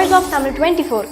Of Tamil twenty four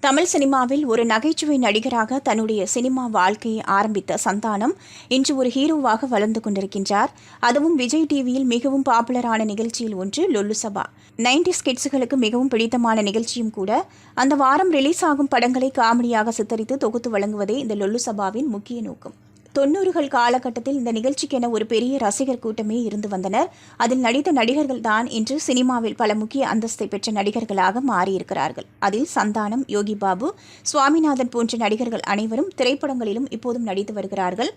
Tamil சினிமாவில் ஒரு நகைச்சுவை நடிகராக தன்னுடைய சினிமா வாழ்க்கையை ஆரம்பித்த சந்தானம் இன்று ஒரு ஹீரோவாக வளர்ந்து கொண்டிருக்கின்றார். அதுவும் விஜய் டிவியில் மிகவும் பாப்புலரான நிகழ்ச்சியில் ஒன்று லொல்லு சபா. நைன்டி ஸ்கிட்ஸுகளுக்கு மிகவும் பிடித்தமான நிகழ்ச்சியும் கூட அந்த வாரம் ரிலீஸ் ஆகும் படங்களை காமெடியாக சித்தரித்து தொகுத்து வழங்குவதே இந்த லொல்லு சபாவின் முக்கிய நோக்கம். தொண்ணூறுகள் காலகட்டத்தில் இந்த நிகழ்ச்சிக்கென ஒரு பெரிய ரசிகர் கூட்டமே இருந்து வந்தனர். அதில் நடித்த நடிகர்கள் தான் இன்று சினிமாவில் பல முக்கிய அந்தஸ்தை பெற்ற நடிகர்களாக மாறியிருக்கிறார்கள். அதில் சந்தானம் யோகி பாபு சுவாமிநாதன் போன்ற நடிகர்கள் அனைவரும் திரைப்படங்களிலும் இப்போதும் நடித்து வருகிறார்கள்.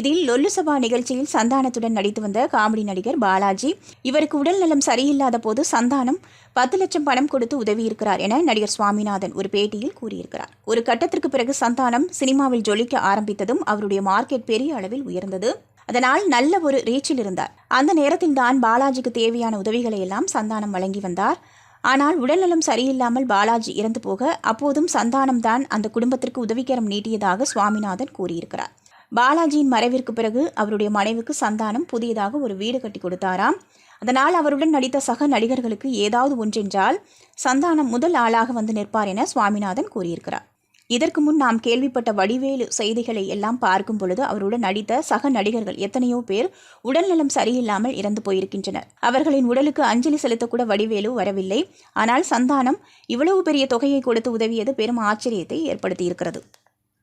இதில் லொல்லு சபா நிகழ்ச்சியில் சந்தானத்துடன் நடித்து வந்த காமெடி நடிகர் பாலாஜி. இவருக்கு உடல் நலம் சரியில்லாத போது சந்தானம் பத்து லட்சம் பணம் கொடுத்து உதவியிருக்கிறார் என நடிகர் சுவாமிநாதன் ஒரு பேட்டியில் கூறியிருக்கிறார். ஒரு கட்டத்திற்கு பிறகு சந்தானம் சினிமாவில் ஜொலிக்க ஆரம்பித்ததும் அவருடைய மார்க்கெட் பெரிய அளவில் உயர்ந்தது. அதனால் நல்ல ஒரு ரீச்சில் இருந்தார். அந்த நேரத்தில் தான் பாலாஜிக்கு தேவையான உதவிகளை எல்லாம் சந்தானம் வழங்கி வந்தார். ஆனால் உடல்நலம் சரியில்லாமல் பாலாஜி இறந்து போக அப்போதும் சந்தானம் தான் அந்த குடும்பத்திற்கு உதவிக்கரம் நீட்டியதாக சுவாமிநாதன் கூறியிருக்கிறார். பாலாஜியின் மறைவிற்கு பிறகு அவருடைய மனைவிக்கு சந்தானம் புதியதாக ஒரு வீடு கட்டி கொடுத்தாராம். அதனால் அவருடன் நடித்த சக நடிகர்களுக்கு ஏதாவது ஒன்றென்றால் சந்தானம் முதல் ஆளாக வந்து நிற்பார் என சுவாமிநாதன் கூறியிருக்கிறார். இதற்கு முன் நாம் கேள்விப்பட்ட வடிவேலு செய்திகளை எல்லாம் பார்க்கும் பொழுது அவருடன் நடித்த சக நடிகர்கள் எத்தனையோ பேர் உடல்நலம் சரியில்லாமல் இறந்து போயிருக்கின்றனர். அவர்களின் உடலுக்கு அஞ்சலி செலுத்தக்கூட வடிவேலு வரவில்லை. ஆனால் சந்தானம் இவ்வளவு பெரிய தொகையை கொடுத்து உதவியது பெரும் ஆச்சரியத்தை ஏற்படுத்தியிருக்கிறது.